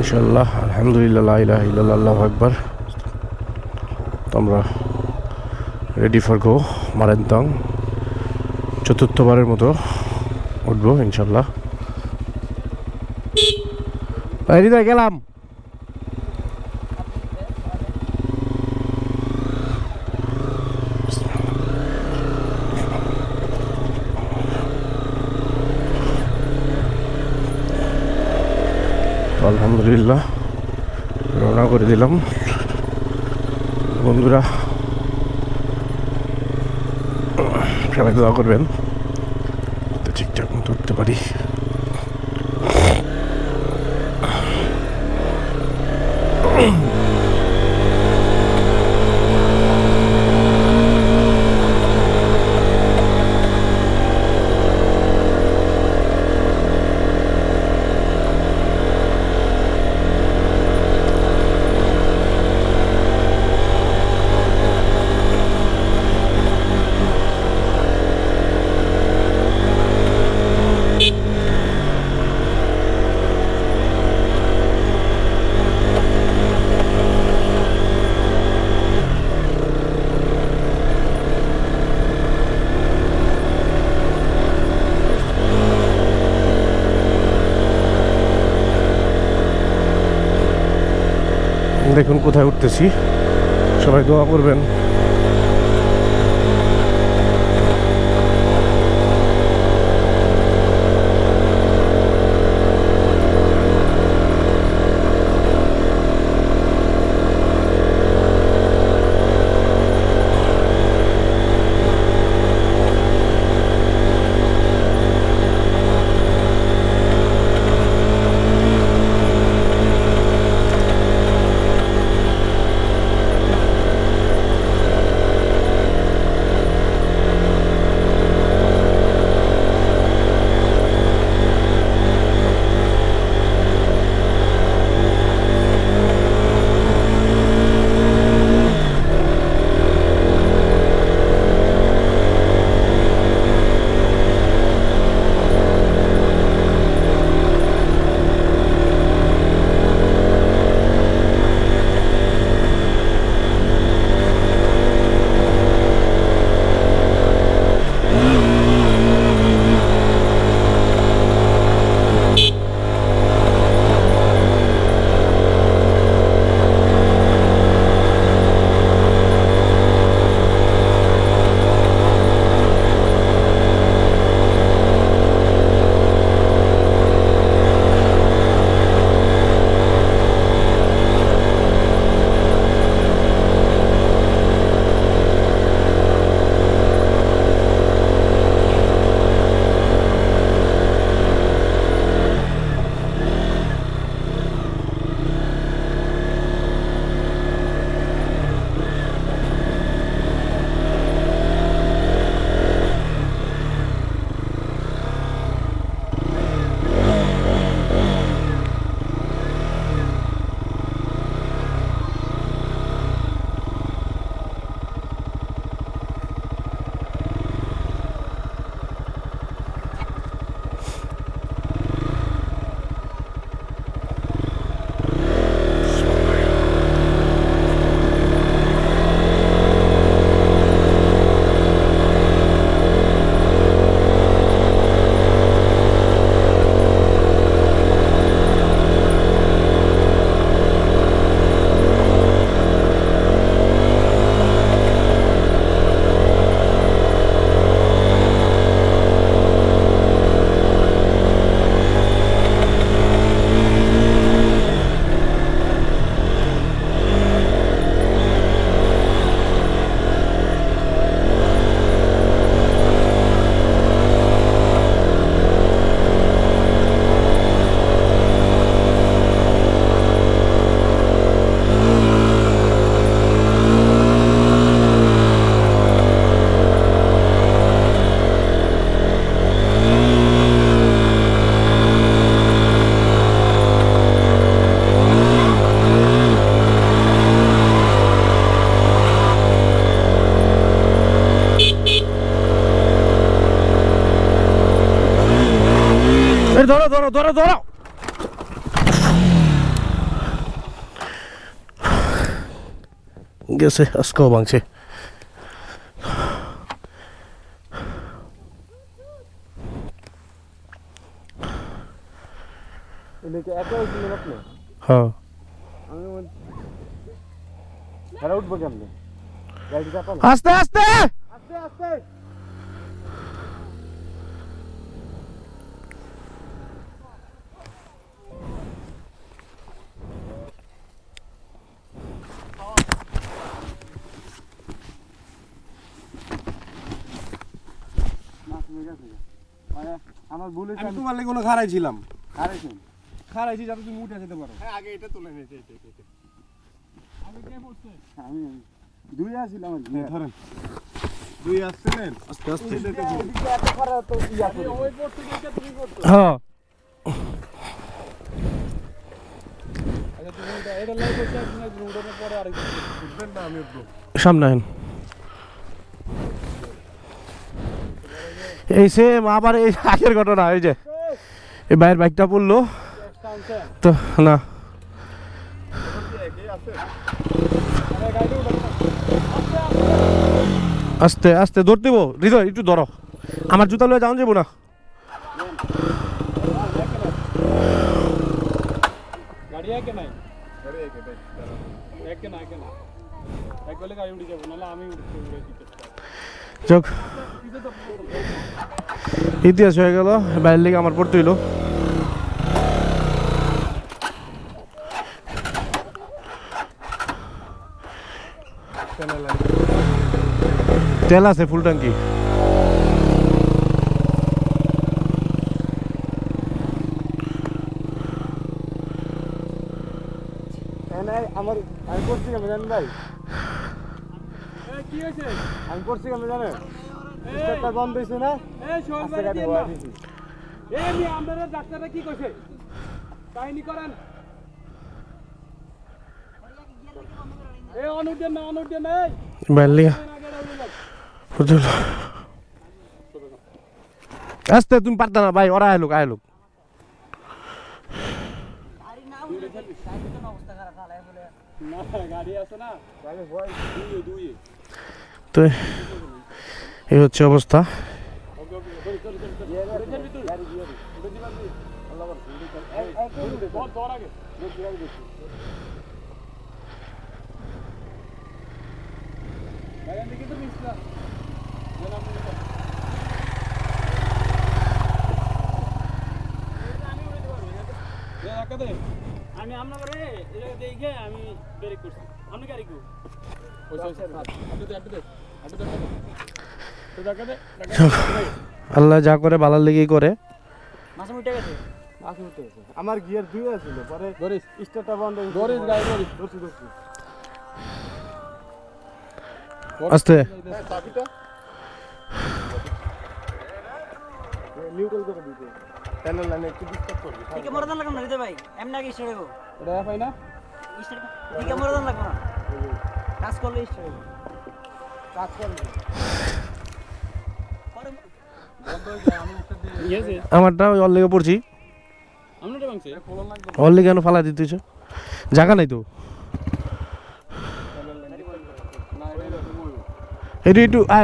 ইনশাল্লাহ আলহামদুলিল্লাহ ইলাহা তোমরা আল্লাহু আমরা রেডি ফর গো মারেন্তং চতুর্থবারের মতো উঠবো ইনশাল্লাহ গেলাম। আলহামদুলিল্লাহ রওনা করে দিলাম। বন্ধুরা দোয়া করবেন। তো ঠিকঠাক মতো উঠতে পারি। দেখুন কোথায় উঠতেছি। সবাই দোয়া করবেন। ধরো ধরো ধরো। গেছে আজকেও ভাঙছে। হ্যাঁ। আস্তে আস্তে! আস্তে আস্তে! মানে আমার ভুল হয়েছে আমি তোমার লেগে কোনো খারাই ছিলাম হারাইছেন খারাইছি যাতে তুমি উঠে যেতে পারো। হ্যাঁ, আগে এটা তুলে নিতে আমি দুই আসছিলাম আর কি। ধরেন। দুই আসছিলেন? আস্তে আস্তে। হ্যাঁ। আমি উঠবো। সামনে আহেন। এই সেম আবার এই আগের ঘটনা এই যে এই ভাইয়ের বাইকটা পড়ল। তো না। আস্তে আস্তে ধরতে দেবো। হৃদয় একটু ধরো। আমার জুতা লয়ে যাওয়া যাব না? গাড়ি ইতিহাস হয়ে গেল বাইরের লিগে আমার পড়তে হইল। তেল আছে ফুল ট্যাঙ্কি। এনে আমার আমি করছি কেমন জানেন ভাই? কি হয়েছে? আমি করছি কেমন জানেন? বন্ধ হয়েছে না? মি আমাদের ডাক্তাররা কি কইছে? কাহিনী করেন। এই অনুদেন না অনুদেন এই। আস্তে তুমি পারতা না ভাই ওরা আইলুক আইলুক। গাড়ি আছে না। দুই দুই তো এই হচ্ছে অবস্থা। আমি আপনার আমি ব্রেক করছি আপনি গাড়ি কো আল্লাহ যা করে বালার লেগেই করে। মাসে উঠে গেছে? আসে উঠে গেছে। আমার গিয়ার দুই আছিল পরে ধরিস স্টার্টটা বন্ধ হয়েছে। ধরিস গাড়ি ধরিস ধরছি ধরছি আস্তে। চাবিটা। নিউট্রাল করে দিতে। প্যানেল লাইনে একটু ডিস্টার্ব করবি। টিকে মরদান লাগবে না ভাই এমনি আগে স্টার্ট হইব। এটা পাই না? টিকে মরদান লাগবে না। কাজ করলে স্টার্ট কাজ করে ইয়েছে আমারটা ওই লেগে পড়ছি। লেগে কেন ফালা দিতেছ জায়গা নাই তো। এটু এটা একটু